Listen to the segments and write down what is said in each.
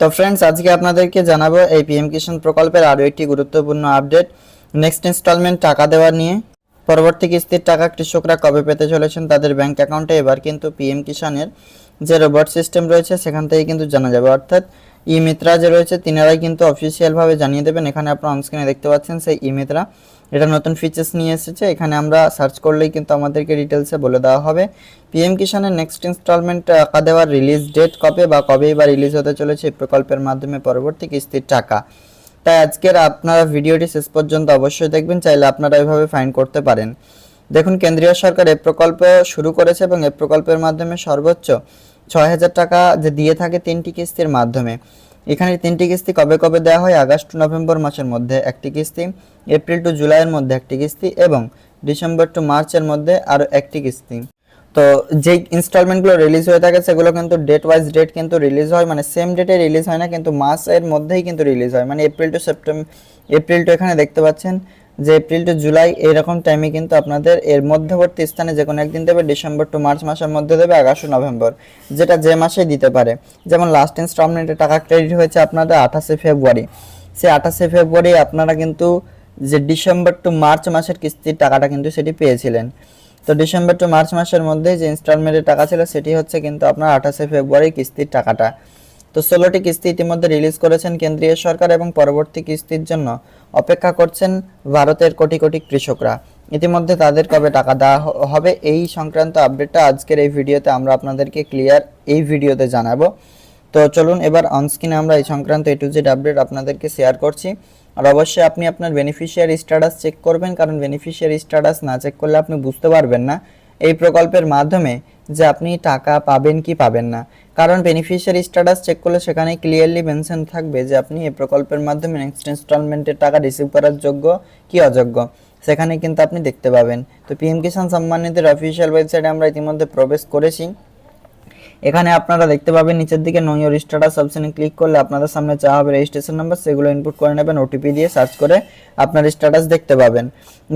তো ফ্রেন্ডস আজকে আপনাদেরকে জানাব এই পিএম কিষাণ প্রকল্পের আরও একটি গুরুত্বপূর্ণ আপডেট নেক্সট ইনস্টলমেন্ট টাকা দেওয়া নিয়ে। পরবর্তী কিস্তির টাকা কৃষকরা কবে পেতে চলেছেন তাদের ব্যাংক অ্যাকাউন্টে এবার কিন্তু পিএম কিষাণের যে রোবট সিস্টেম রয়েছে, সেখান থেকে কিন্তু জানা যাবে। অর্থাৎ ই মিত্রা যে রয়েছে, তিনারাই কিন্তু অফিসিয়ালভাবে জানিয়ে দেবেন। এখানে আপনারা অনস্ক্রিনে দেখতে পাচ্ছেন সেই ইমিত্রা। এটা নতুন ফিচার্স নিয়ে এসেছে। এখানে আমরা সার্চ করলেই কিন্তু আমাদেরকে ডিটেলসে বলে দেওয়া হবে। পিএম কিষাণের নেক্সট ইনস্টলমেন্ট দেওয়ার রিলিজ ডেট কবে বা কবেই বা রিলিজ হতে চলেছে এই প্রকল্পের মাধ্যমে পরবর্তী কিস্তির টাকা। তাই আজকের আপনারা ভিডিওটি শেষ পর্যন্ত অবশ্যই দেখবেন, চাইলে আপনারা এভাবে ফাইন করতে পারেন। দেখুন, কেন্দ্রীয় সরকার এই প্রকল্প শুরু করেছে এবং এই প্রকল্পের মাধ্যমে সর্বোচ্চ ছয় হাজার টাকা যে দিয়ে থাকে তিনটি কিস্তির মাধ্যমে। এখানে তিনটি কিস্তি কবে কবে দেওয়া হয়? আগস্ট টু নভেম্বর মাসের মধ্যে একটি কিস্তি, এপ্রিল টু জুলাইয়ের মধ্যে একটি কিস্তি এবং ডিসেম্বর টু মার্চের মধ্যে আরও একটি কিস্তি। তো যেই ইনস্টলমেন্টগুলো রিলিজ হয়ে থাকে, সেগুলো কিন্তু ডেট ওয়াইজ ডেট কিন্তু রিলিজ হয়। মানে সেম ডেটে রিলিজ হয় না, কিন্তু মাসের মধ্যেই কিন্তু রিলিজ হয়। মানে April to September April to এখানে দেখতে পাচ্ছেন যে এপ্রিল টু জুলাই এরকম টাইমে কিন্তু আপনাদের এর মধ্যবর্তী স্থানে যে কোনো একদিন দেবে ডিসেম্বর টু মার্চ মাসের মধ্যে দেবে টু নভেম্বর যেটা যে মাসেই দিতে পারে। যেমন লাস্ট ইনস্টলমেন্টে টাকা ক্রেডিট হয়েছে আপনাদের আঠাশে ফেব্রুয়ারি সেই আঠাশে ফেব্রুয়ারি আপনারা কিন্তু যে ডিসেম্বর টু মার্চ মাসের কিস্তির টাকাটা কিন্তু সেটি পেয়েছিলেন। তো ডিসেম্বর টু মার্চ মাসের মধ্যে যে ইনস্টলমেন্টের টাকা ছিল, সেটি হচ্ছে কিন্তু আপনার আঠাশে ফেব্রুয়ারি কিস্তির টাকাটা। তো ষোলোটি কিস্তি ইতিমধ্যে রিলিজ করেছেন কেন্দ্রীয় সরকার এবং পরবর্তী কিস্তির জন্য অপেক্ষা করছেন ভারতের কোটি কোটি কৃষকরা। ইতিমধ্যে তাদের কবে টাকা দেওয়া হবে এই সংক্রান্ত আপডেটটা আজকের এই ভিডিওতে আমরা আপনাদেরকে ক্লিয়ার এই ভিডিওতে জানাব। তো চলুন এবার অনস্ক্রিনে আমরা এই সংক্রান্ত এ টু জেড আপডেট আপনাদেরকে শেয়ার করছি। আর অবশ্যই আপনি আপনার বেনিফিশিয়ারি স্ট্যাটাস চেক করবেন, কারণ বেনিফিশিয়ারি স্ট্যাটাস না চেক করলে আপনি বুঝতে পারবেন না। এই প্রকল্পের মাধ্যমে যে আপনি টাকা পাবেন কি পাবেন না। কারণ বেনিফিশিয়ারি স্ট্যাটাস চেক করলে সেখানে ক্লিয়ারলি মেনশন থাকবে যে আপনি এই প্রকল্পের মাধ্যমে নেক্সট ইনস্টলমেন্টের টাকা রিসিভ করার যোগ্য কি অযোগ্য। সেখানে কিন্তু আপনি দেখতে পাবেন। তো পিএম কিষাণ সম্মানিতের অফিসিয়াল ওয়েবসাইটে আমরা ইতিমধ্যে প্রবেশ করেছি। এখানে আপনারা দেখতে পাবেন নিচের দিকে নো ইয়োর স্ট্যাটাস অপশনে ক্লিক করলে আপনাদের সামনে চাওয়া হবে রেজিস্ট্রেশন নাম্বার সেগুলো ইনপুট করে নেবেন ওটিপি দিয়ে সার্চ করে আপনার স্ট্যাটাস দেখতে পাবেন।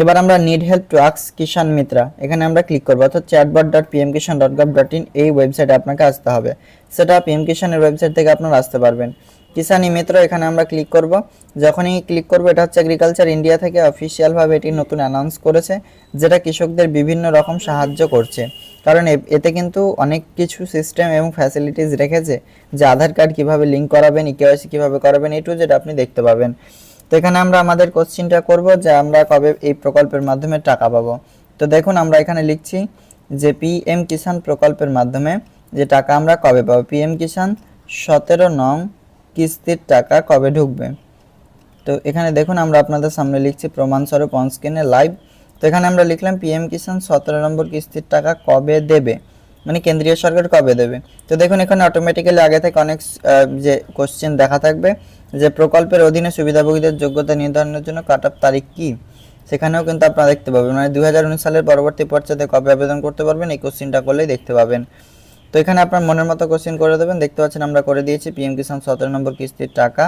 এবার আমরা নিড হেল্প টু আক্স কিষাণ মিত্রা এখানে আমরা ক্লিক করব, অর্থাৎ chatbot dot PM Kisan dot gov dot in এই ওয়েবসাইটে আপনাকে আসতে হবে। সেটা পিএম কিষাণের ওয়েবসাইট থেকে আপনারা আসতে পারবেন। কিষাণ ই মিত্র এখানে আমরা ক্লিক করব। যখনই ক্লিক করব, এটা হচ্ছে এগ্রিকালচার ইন্ডিয়া থেকে অফিসিয়ালভাবে এটি নতুন অ্যানাউন্স করেছে, যেটা কৃষকদের বিভিন্ন রকম সাহায্য করছে। কারণ এতে কিন্তু অনেক কিছু সিস্টেম এবং ফ্যাসিলিটিস রেখেছে যে আধার কার্ড কীভাবে লিঙ্ক করাবেন ইকেওয়াইসি কীভাবে করাবেন এই টু যেটা আপনি দেখতে পাবেন। তো এখানে আমরা আমাদের কোশ্চিনটা করব যে আমরা কবে এই প্রকল্পের মাধ্যমে টাকা পাবো। তো দেখুন, আমরা এখানে লিখছি যে পিএম কিষাণ প্রকল্পের মাধ্যমে যে টাকা আমরা কবে পাবো? পিএম কিষাণ সতেরো নং কিস্তির টাকা কবে ঢুকবে? তো এখানে দেখুন, আমরা আপনাদের সামনে লিখছি, প্রমাণস্বরূপ অন স্ক্রিনে লাইভ তো এখানে আমরা লিখলাম পিএম কিষাণ সতেরো নম্বর কিস্তির টাকা কবে দেবে? মানে কেন্দ্রীয় সরকার কবে দেবে? তো দেখুন, এখানে অটোমেটিক্যালি আগে থেকে অনেক যে কোশ্চেন দেখা থাকবে যে প্রকল্পের অধীনে সুবিধাভোগীদের যোগ্যতা নির্ধারণের জন্য কাট অফ তারিখ কি? সেখানেও কিন্তু আপনারা দেখতে পাবেন। মানে দু হাজার উনিশ সালের পরবর্তী পর্যায়ে কবে আবেদন করতে পারবেন, এই কোশ্চেনটা করলেই দেখতে পাবেন। তো এখানে আপনার মনের মতো কোশ্চেন করে দেবেন। দেখতে পাচ্ছেন আমরা করে দিয়েছি পিএম কিষাণ সতেরো নম্বর কিস্তির টাকা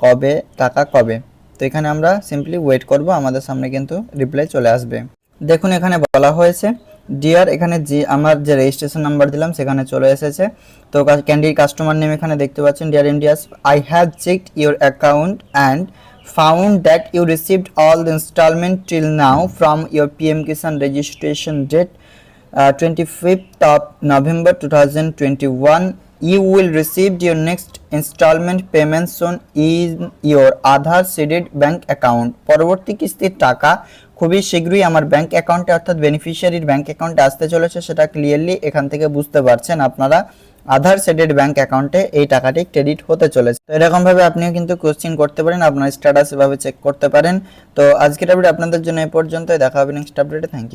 কবে টাকা কবে? তো এখানে আমরা সিম্পলি ওয়েট করব আমাদের সামনে কিন্তু রিপ্লাই চলে আসবে। দেখুন এখানে বলা হয়েছে ডিয়ার এখানে যে আমার যে রেজিস্ট্রেশন নাম্বার দিলাম সেখানে চলে এসেছে। তো ক্যান্ডির কাস্টমার নেম এখানে দেখতে পাচ্ছেন dear Indians I have checked your account and found that you received all the installment till now from your PM Kisan registration date uh, 25th of November 2021 you will receive your next installment payment soon in your Aadhaar seeded bank account. পরবর্তী কিস্তির টাকা খুবই শীঘ্রই আমার bank অ্যাকাউন্টে অর্থাৎ বেনিফিশিয়ারির bank অ্যাকাউন্টে আসতে চলেছে, সেটা ক্লিয়ারলি এখান থেকে বুঝতে পারছেন আপনারা। আধার সেডেড ব্যাংক অ্যাকাউন্টে এই টাকাটি ক্রেডিট হতে চলেছে। তো এরকম ভাবে আপনিও কিন্তু কোশ্চিন করতে পারেন, আপনার স্ট্যাটাস এভাবে চেক করতে পারেন। তো আজকের আপডেট আপনাদের জন্য এ পর্যন্তই, দেখা হবে নেক্সট আপডেটে থ্যাংক ইউ